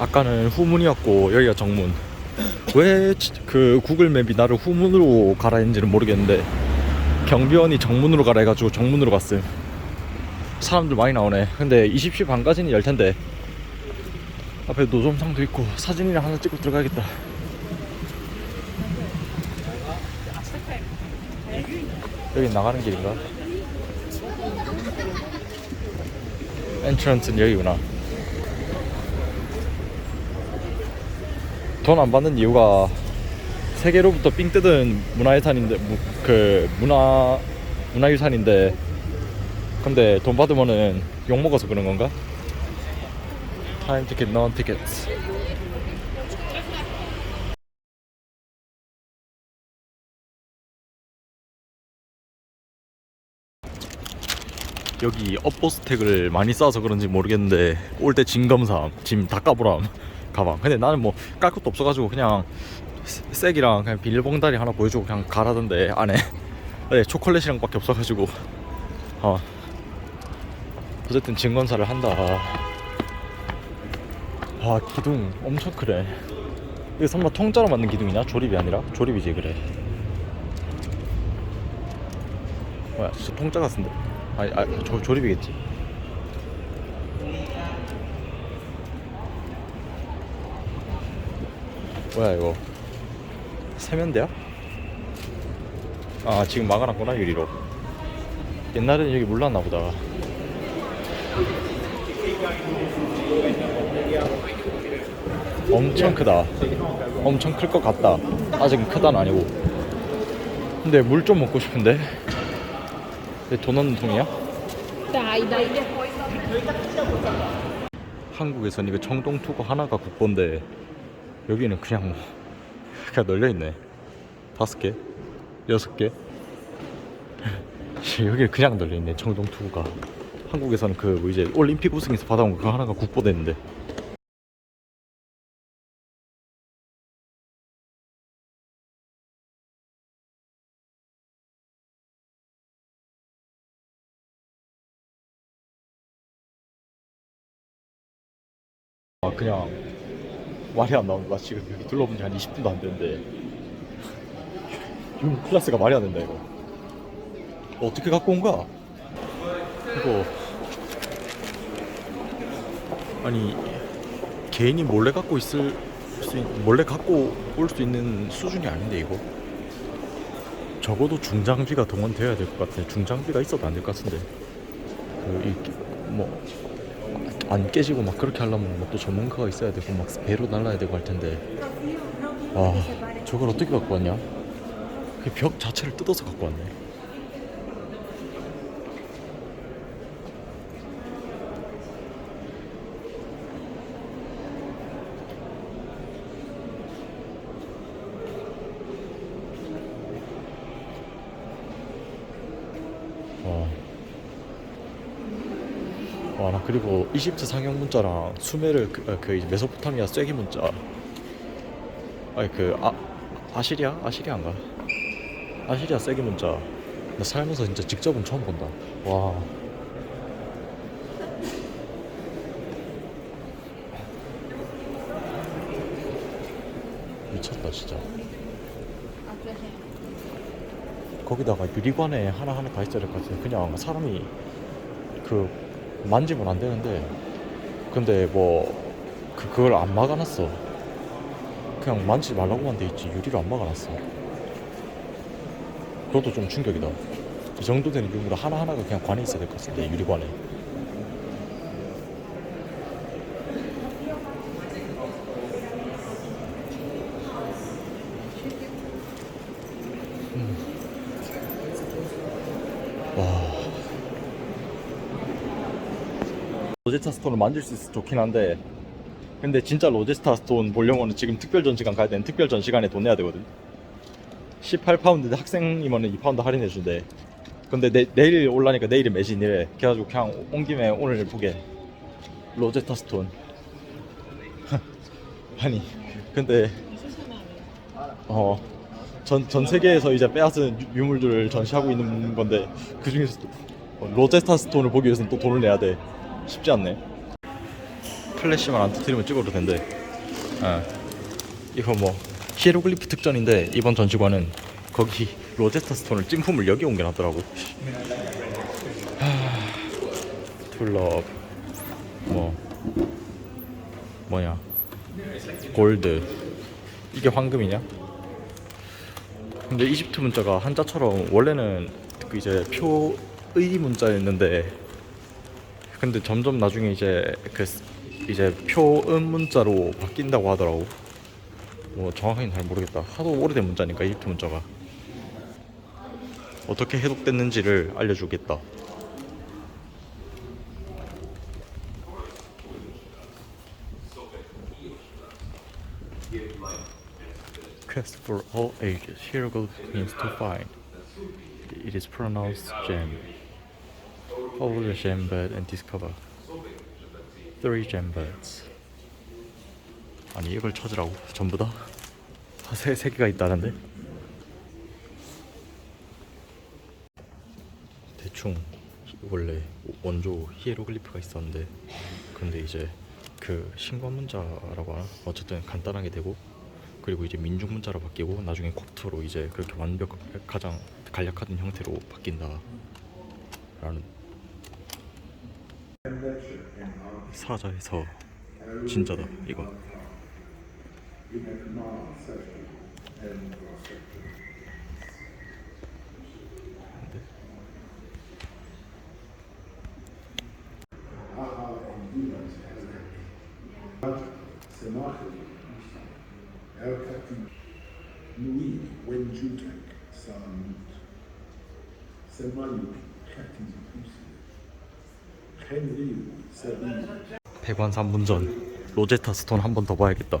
아까는 후문이었고 여기가 정문. 왜 그 구글맵이 나를 후문으로 가라 했는지는 모르겠는데 경비원이 정문으로 가라 해가지고 정문으로 갔음. 사람들 많이 나오네. 근데 20시 반까지는 열 텐데. 앞에 노점상도 있고 사진이랑 하나 찍고 들어가야겠다. 여기 나가는 길인가? 엔트런스는 여기구나 돈 안 받는 이유가 세계로부터 삥 뜯은 문화유산인데 무, 그 문화 문화유산인데 근데 돈 받으면은 욕 먹어서 그런 건가? 타임 티켓, non tickets. 여기 업보스택을 많이 쌓아서 그런지 모르겠는데 올때 진검삼, 짐다 까보람 가방. 근데 나는 뭐 깔 것도 없어가지고 그냥 세- 색이랑 그냥 비닐봉다리 하나 보여주고 그냥 가라던데 안에 네, 초콜릿이랑 밖에 없어가지고 어 어쨌든 증권사를 한다. 와 기둥 엄청 크네. 이거 설마 통짜로 만든 기둥이냐? 조립이 아니라? 조립이지 그래. 뭐야 진짜 통짜 같은데? 아니 아 조, 조립이겠지. 뭐야 이거. 세면대야? 아 지금 막아놨구나 유리로. 옛날에는 여기 몰랐나 보다. 엄청 크다. 엄청 클 것 같다. 아직은 크다는 아니고. 근데 물 좀 먹고 싶은데? 돈 넣는 통이야? 한국에선 이거 청동 투구 하나가 국보인데 여기는 그냥 뭐 그냥 널려있네. 다섯 개 여섯 개. 여기 그냥 널려있네 청동 투구가. 한국에서는 그 뭐 이제 올림픽 우승에서 받아온 거 그거 하나가 국보됐는데. 아 그냥 말이 안 나온다 나 지금 여기 둘러본 지 한 20분도 안 됐는데. 이거 클래스가 말이 안 된다 이거. 어떻게 갖고 온 거야? 이거. 아니 개인이 몰래 갖고 있을 수 있, 몰래 갖고 올 수 있는 수준이 아닌데 이거? 적어도 중장비가 동원돼야 될 것 같아. 중장비가 있어도 안 될 것 같은데. 그이뭐 안 깨지고 막 그렇게 하려면 뭐 또 전문가가 있어야 되고 막 배로 날라야 되고 할 텐데. 아 저걸 어떻게 갖고 왔냐? 그 벽 자체를 뜯어서 갖고 왔네 그리고 이집트 상형 문자랑 수메르 그, 아, 그 메소포타미아 쐐기 문자. 아니 그 아, 아시리아? 아시리아인가? 아시리아 쐐기 문자. 나 살면서 진짜 직접은 처음 본다. 와. 미쳤다 진짜. 거기다가 유리관에 하나하나 다 있어야 될 것 같아. 그냥 사람이 그 만지면 안 되는데 근데 뭐 그, 그걸 안 막아놨어. 그냥 만지지 말라고만 돼 있지 유리를 안 막아놨어. 그것도 좀 충격이다. 이 정도 되는 유물은 하나하나가 그냥 관에 있어야 될 것 같은데 유리관에 로제스타 스톤을 만질 수 있어 좋긴 한데 근데 진짜 로제스타 스톤 보려면은 지금 특별 전시관 가야 되는 특별 전시관에 돈 내야 되거든. 18파운드인데 학생이면은 2파운드 할인해 준대. 근데 내, 내일 올라니까 내일이 매진이래. 그래가지고 그냥 온 김에 오늘 보게. 로제스타 스톤. 아니 근데 어 전, 전 세계에서 이제 빼앗은 유- 유물들을 전시하고 있는 건데 그 중에서 또 로제스타 스톤을 보기 위해서는 또 돈을 내야 돼 쉽지 않네 플래시만 안 터뜨리면 찍어도 된대. 아, 이거 뭐 히에로글리프 특전인데 이번 전시관은 거기 로제스타 스톤을 찐품을 여기 옮겨놨더라고. 하, 툴럽 뭐 뭐냐 골드 이게 황금이냐? 근데 이집트 문자가 한자처럼 원래는 그 이제 표의 문자였는데 근데 점점 나중에 이제 그 스- 이제 표음 문자로 바뀐다고 하더라고. 뭐 정확하게는 잘 모르겠다. 하도 오래된 문자니까 이집트 문자가 어떻게 해독됐는지를 알려주겠다. Quest for all ages. Hieroglyph means to find. It is pronounced gem. The gem bed and discover three gem beds. 아니 이걸 찾으라고 전부 다? 세, 세 개가 있다는데? 대충 원래 원조 히에로글리프가 있었는데 근데 이제 그 신관 문자라고 하나? 어쨌든 간단하게 되고 그리고 이제 민중 문자로 바뀌고 나중에 쿼트로 이제 그렇게 완벽 가장 간략한 형태로 바뀐다 라는 사자에서 진짜다 Captain Louis Wenjutek, Salamut, Semayu, 100원 3분 전. 로제타 스톤 한 번 더 봐야겠다.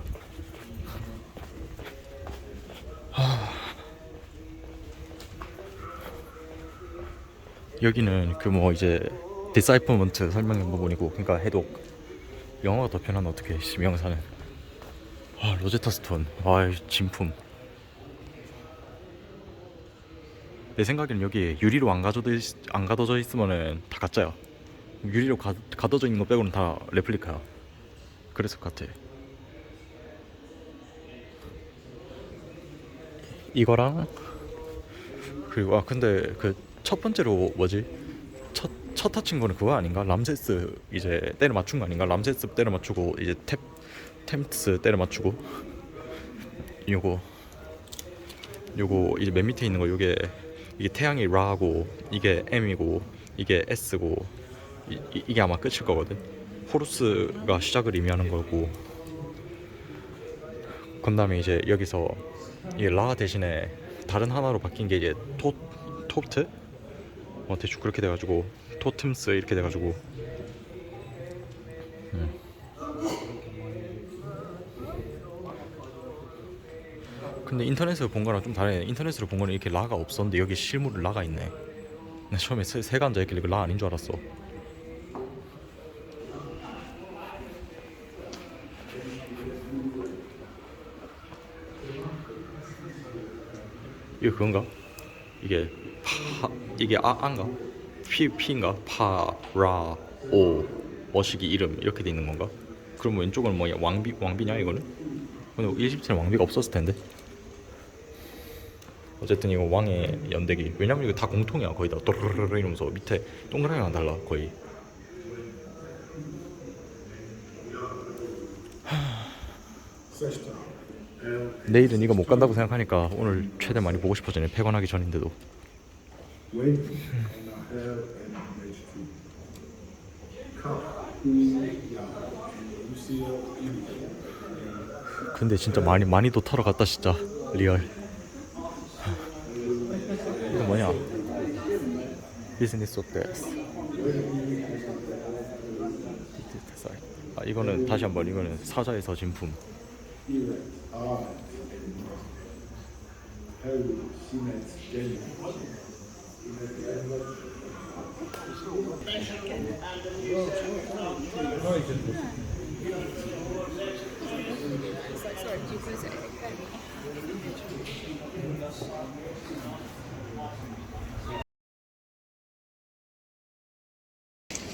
여기는 그 뭐 이제 디사이프먼트 설명 부분이고 그러니까 해독. 영어가 더 편한 어떻게 지명사는 아 로제타 스톤. 와 진품. 내 생각에는 여기 유리로 안 가져져 안 가둬져 있으면은 다 가짜야. 유리로 가, 가둬져 있는 거 빼고는 다 레플리카야. 그래서 같아. 이거랑? 그리고 아 근데 그 첫 번째로 뭐지? 첫, 첫 타친 거는 그거 아닌가? 람세스 이제 때려 맞춘 거 아닌가? 람세스 때려 맞추고 이제 탭 템스 때려 맞추고. 요거. 요거 이제 맨 밑에 있는 거 요게 이게 태양이 라고 이게 M이고 이게 S고 이, 이- 이게 아마 끝일 거거든. 호루스가 시작을 의미하는 거고. 그 다음에 이제 여기서 이게 라 대신에 다른 하나로 바뀐 게 이제 토 토트 어 대충 그렇게 돼가지고 토템스 이렇게 돼가지고. 음. 근데 인터넷에서 본 거랑 좀 다르네. 인터넷으로 본 거는 이렇게 라가 없었는데 여기 실물은 라가 있네. 나 처음에 세, 앉아 있길래 이거 라 아닌 줄 알았어. 이거 그건가? 이게 파 이게 아 안가? 피 피인가? 파라오 머시기 이름 이렇게 돼 있는 건가? 그럼 왼쪽은 뭐야 왕비 왕비냐 이거는? 근데 이집트는 왕비가 없었을 텐데. 어쨌든 이거 왕의 연대기. 왜냐면 이거 다 공통이야 거의 다 또르르르 이러면서 밑에 동그라미만 달라 거의. El 내일은 이거 못 간다고 생각하니까 오늘 최대 많이 보고 싶어지네. 폐관하기 전인데도. 근데 진짜 많이 많이도 털어 갔다 진짜 리얼. 이거 뭐냐? 비즈니스 호텔스. 아 이거는 다시 한번 이거는 사자에서 진품. Iret, Ah, Hel, Simet, Genu,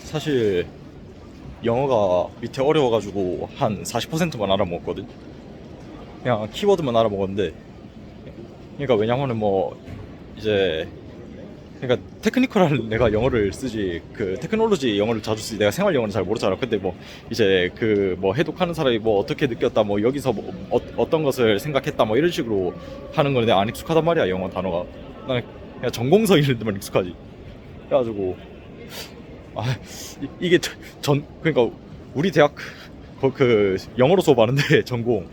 사실 영어가 밑에 어려워가지고 한 40%만 알아먹었거든. 그냥 키워드만 알아먹었는데. 그러니까 왜냐면은 뭐 이제 그러니까 테크니컬한 내가 영어를 쓰지 그 테크놀로지 영어를 자주 쓰지 내가 생활 영어는 잘 모르잖아. 근데 뭐 이제 그 뭐 해독하는 사람이 뭐 어떻게 느꼈다 뭐 여기서 뭐 어, 떤 것을 생각했다 뭐 이런 식으로 하는 건데 안 익숙하단 말이야 영어 단어가. 나는 그냥 전공서 이런 데만 익숙하지. 그래가지고 아 이- 저- 전 그러니까 우리 대학 그, 그 영어로 수업하는데 전공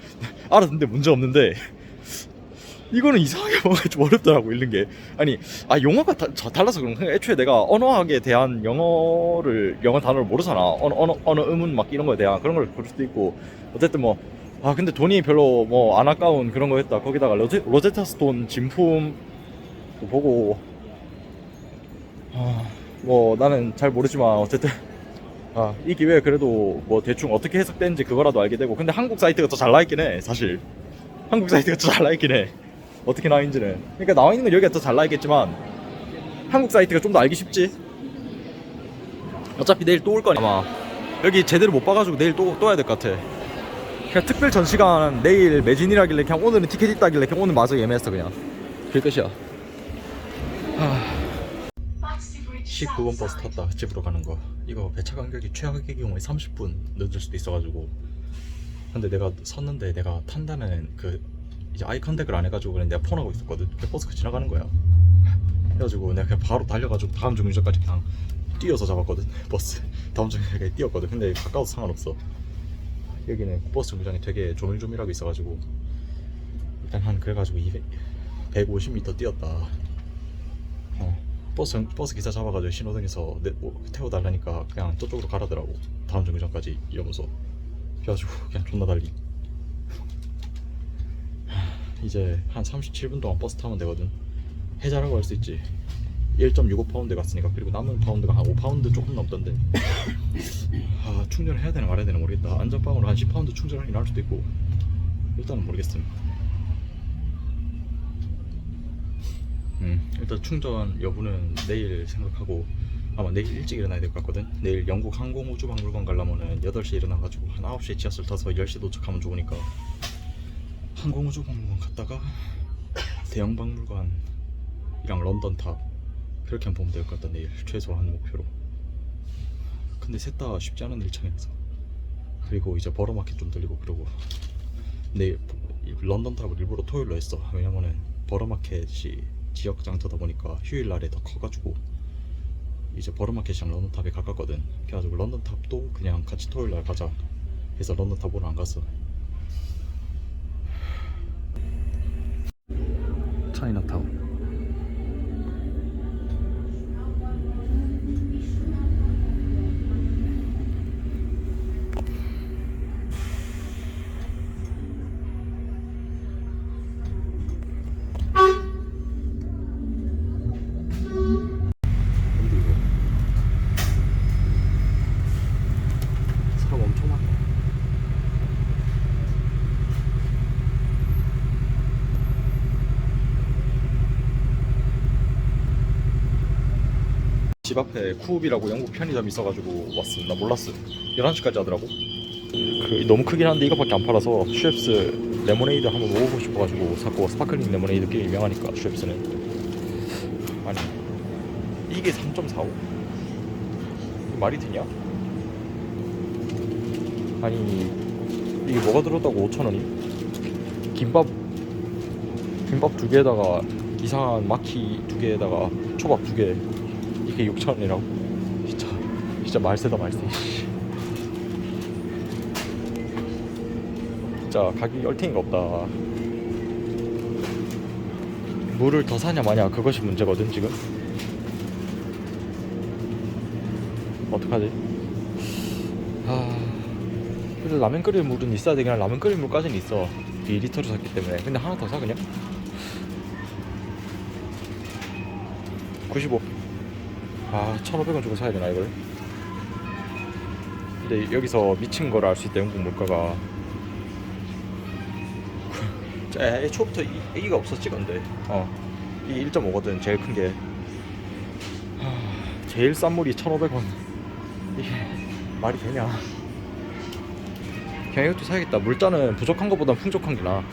알아듣는데 문제 없는데 이거는 이상하게 뭔가 좀 어렵더라고 읽는 게. 아니 아 용어가 다, 자- 달라서 그런 거야. 애초에 내가 언어학에 대한 영어를 영어 단어를 모르잖아. 언어 언어, 언어 의문 막 이런 거에 대한 그런 걸볼 수도 있고. 어쨌든 뭐 아 근데 돈이 별로 뭐 안 아까운 그런 거였다. 거기다가 로제, 로제타 스톤 진품 보고. 아, 뭐 나는 잘 모르지만 어쨌든 아, 이 기회에 그래도 뭐 대충 어떻게 해석되는지 그거라도 알게 되고 근데 한국 사이트가 더 잘 나있긴 해 사실. 한국 사이트가 더 잘 나있긴 해. 어떻게 나있는지는. 그러니까 나와 있는 건 여기가 더 잘 나있겠지만 한국 사이트가 좀 더 알기 쉽지? 어차피 내일 또 올 거니 아마 여기 제대로 못 봐가지고 내일 또, 또 해야 될 것 같아. 그냥 특별 전시관 내일 매진이라길래 그냥 오늘은 티켓 있다길래 그냥 오늘 마저 예매했어 그냥. 그게 끝이야 19번 버스 탔다 집으로 가는 거. 이거 배차 간격이 최악의 경우에 30분 늦을 수도 있어가지고. 근데 내가 섰는데 내가 탄다는 그 이제 아이 컨택을 안 해가지고 그냥 내가 폰하고 있었거든. 그 버스가 지나가는 거야. 그래가지고 내가 그냥 바로 달려가지고 다음 정류장까지 그냥 뛰어서 잡았거든 버스. 다음 정류장까지 뛰었거든. 근데 가까워서 상관없어. 여기는 버스 정류장이 되게 조밀조밀하게 있어가지고. 일단 한 그래가지고 200, 150m 뛰었다. 어. 버스 버스 기사 잡아가지고 신호등에서 내, 뭐, 태워달라니까 그냥 저쪽으로 가라더라고. 다음 정류장까지 이러면서. 그래가지고 그냥 존나 달리. 하, 이제 한 37분 동안 버스 타면 되거든. 해자라고 할 수 있지. 1.65파운드 갔으니까 그리고 남은 파운드가 한 5파운드 조금 넘던데. 아 충전을 해야 되나 말아야 되나 모르겠다. 안전빵으로 한 10파운드 충전하긴 할 수도 있고. 일단은 모르겠음 음, 일단 충전 여부는 내일 생각하고 아마 내일 일찍 일어나야 될 것 같거든. 내일 영국 항공우주박물관 가려면은 8시에 일어나가지고 한 9시에 지하철 타서 10시 도착하면 좋으니까. 항공우주박물관 갔다가 대형박물관이랑 런던탑 그렇게 보면 될 것 같다 내일. 최소한 목표로. 근데 셋 다 쉽지 않은 일정이라서. 그리고 이제 버러마켓 좀 들리고 그러고. 내일 런던탑을 일부러 토요일로 했어. 왜냐면은 버러마켓이 지역 장터다 보니까 휴일 날에 더 커가지고 이제 버러마켓이랑 런던탑에 가깝거든. 그래가지고 런던탑도 그냥 같이 토요일 날 가자 해서 런던탑 보러 안 갔어. 차이나타운 집 앞에 쿠업이라고 영국 편의점 있어가지고 왔음 나 몰랐어 11시까지 하더라고 그 너무 크긴 한데 이거밖에 안 팔아서 슈엡스 레모네이드 한번 먹어보고 싶어가지고 샀고 스파클링 레모네이드 꽤 유명하니까 슈엡스는 아니 이게 3.45? 말이 되냐? 아니 이게 뭐가 들었다고 5천원이? 김밥 김밥 두 개에다가 이상한 마키 두 개에다가 초밥 두개 이게 6천원이라고? 진짜 진짜 말세다 말세. 씨. 진짜 가격이 얼탱이가 없다. 물을 더 사냐 마냐 그것이 문제거든 지금. 어떡하지? 아 그래도 라면 끓일 물은 있어야 되긴 한 라면 끓일 물까지는 있어. 2리터를 샀기 때문에. 근데 하나 더 사 그냥? 95 아, 1,500원 주고 사야 되나 이걸? 근데 여기서 미친 걸 알 수 있다 영국 물가가. 자, 애초부터 이, A가 없었지 근데. 어, 이 1.5거든 제일 큰 게. 하, 제일 싼 물이 1,500원. 이게 말이 되냐 그냥 이것도 사야겠다 물자는 부족한 것보단 풍족한 게 나아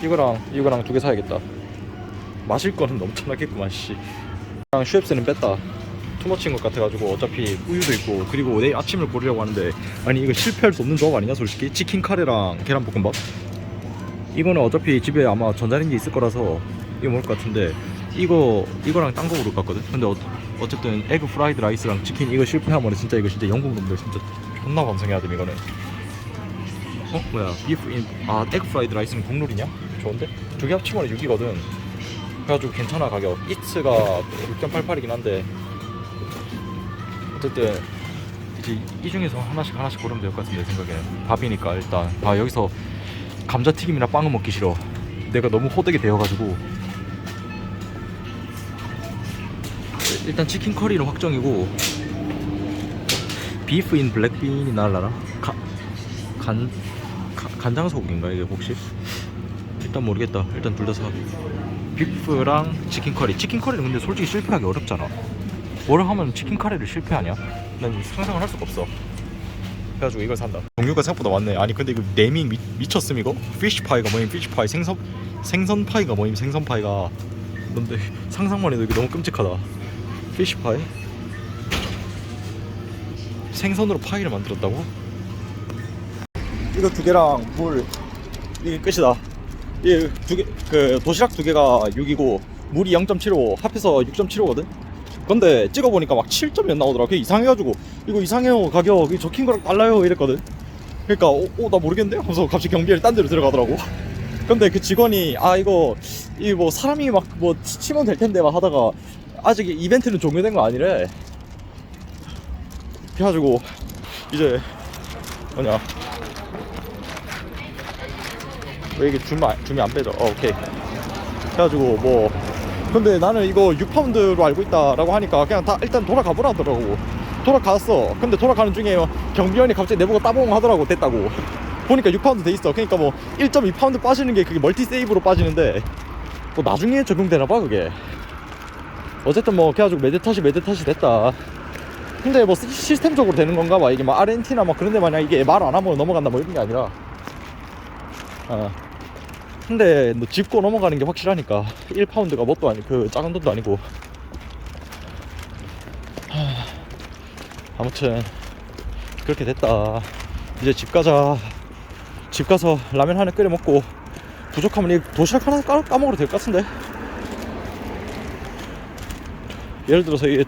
이거랑 이거랑 두 개 사야겠다 마실 거는 넘쳐나겠구만 씨. 그냥 슈엡스는 뺐다. 투머치인 것 같아가지고 어차피 우유도 있고 그리고 내일 아침을 고르려고 하는데 아니 이거 실패할 수 없는 조합 아니냐 솔직히? 치킨 카레랑 계란 볶음밥? 이거는 어차피 집에 아마 전자레인지 있을 거라서 이거 먹을 것 같은데 이거 이거랑 딴 거 고를 것 같거든? 근데 어, 어쨌든 에그 프라이드 라이스랑 치킨 이거 실패하면 진짜 이거 진짜 영국 놈들 진짜 존나 감성해야 돼 이거는. 어? 뭐야 비프 인아 에그 프라이드 라이스는 국룰이냐? 좋은데? 두 개 합치면 6이거든 그래가지고 괜찮아 가격. 이츠가 6.88이긴 한데. 어쨌든 이제 이 중에서 하나씩 하나씩 고르면 될 것 같은데 내 생각에는 밥이니까 일단. 아 여기서 감자튀김이나 빵은 먹기 싫어. 내가 너무 호되게 되어가지고. 일단 치킨 커리는 확정이고 비프 인 블랙빈이 나을라나? 가, 간, 가, 간장 소고기인가 이게 혹시? 일단 모르겠다. 일단 둘 다 사 비프랑 치킨 커리. 치킨 커리는 근데 솔직히 실패하기 어렵잖아. 뭘 하면 치킨 카레를 실패하냐? 난 상상을 할 수가 없어. 그래가지고 이걸 산다. 종류가 생각보다 많네. 아니 근데 이거 네밍 미, 미쳤음 이거? 피쉬 파이가 뭐임? 피쉬 파이 생선 생선 파이가 뭐임? 생선 파이가. 근데? 상상만 해도 이게 너무 끔찍하다. 피쉬 파이? 생선으로 파이를 만들었다고? 이거 두 개랑 물 이게 끝이다 이두개 그 도시락 두 개가 6이고 물이 0.75 합해서 6.75거든. 근데 찍어보니까 막 7.몇 나오더라. 그게 이상해가지고. 이거 이상해요. 가격 이 적힌 거랑 달라요. 이랬거든. 그러니까 어, 어, 나 모르겠는데 하면서 갑자기 경비를 딴 데로 들어가더라고. 근데 그 직원이 아 이거 이 뭐 사람이 막 뭐 치면 될 텐데 막 하다가 아직 이벤트는 종료된 거 아니래. 그래가지고 이제 뭐냐 왜 이게 안- 줌이 안 빼져? 어 오케이. 그래가지고 뭐 근데 나는 이거 6파운드로 알고 있다라고 하니까 그냥 다 일단 돌아가 보라 하더라고. 돌아갔어 근데 돌아가는 중에 경비원이 갑자기 내보고 따봉 하더라고 됐다고. 보니까 6파운드 돼 있어. 그러니까 뭐 1.2파운드 빠지는 게 그게 멀티 세이브로 빠지는데 뭐 나중에 적용되나 봐 그게. 어쨌든 뭐 그래가지고 매대 탓이 매대 탓이 됐다. 근데 뭐 시- 시스템적으로 되는 건가 봐. 이게 막 아르헨티나 막 그런 데 마냥 이게 말 안 하면 넘어간다 뭐 이런 게 아니라. 어. 근데 너 짚고 넘어가는 게 확실하니까 1파운드가 뭣도 아니 그 작은 돈도 아니고. 하, 아무튼 그렇게 됐다. 이제 집 가자. 집 가서 라면 하나 끓여 먹고 부족하면 이 도시락 하나 까, 까먹어도 될 것 같은데. 예를 들어서 이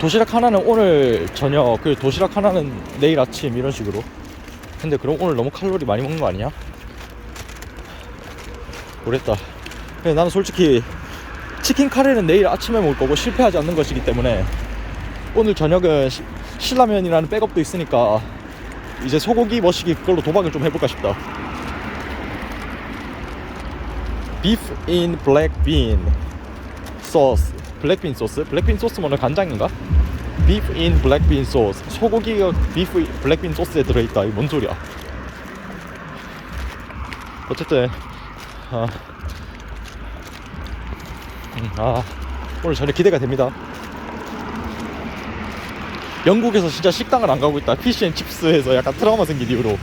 도시락 하나는 오늘 저녁 그 도시락 하나는 내일 아침 이런 식으로. 근데 그럼 오늘 너무 칼로리 많이 먹는 거 아니야? 모르겠다. 근데 나는 솔직히 치킨 카레는 내일 아침에 먹을 거고 실패하지 않는 것이기 때문에 오늘 저녁은 시- 신라면이라는 백업도 있으니까 이제 소고기 머시기 그걸로 도박을 좀 해볼까 싶다. 비프 인 블랙빈 소스 블랙빈 소스? 블랙빈 소스면 간장인가? 비프 인 블랙빈 소스 소고기가 비프 블랙빈 소스에 들어있다. 이게 뭔 소리야? 어쨌든 아, 음, 아. 오늘 저녁 기대가 됩니다. 영국에서 진짜 식당을 안 가고 있다. 피쉬앤칩스에서 약간 트라우마 생긴 이후로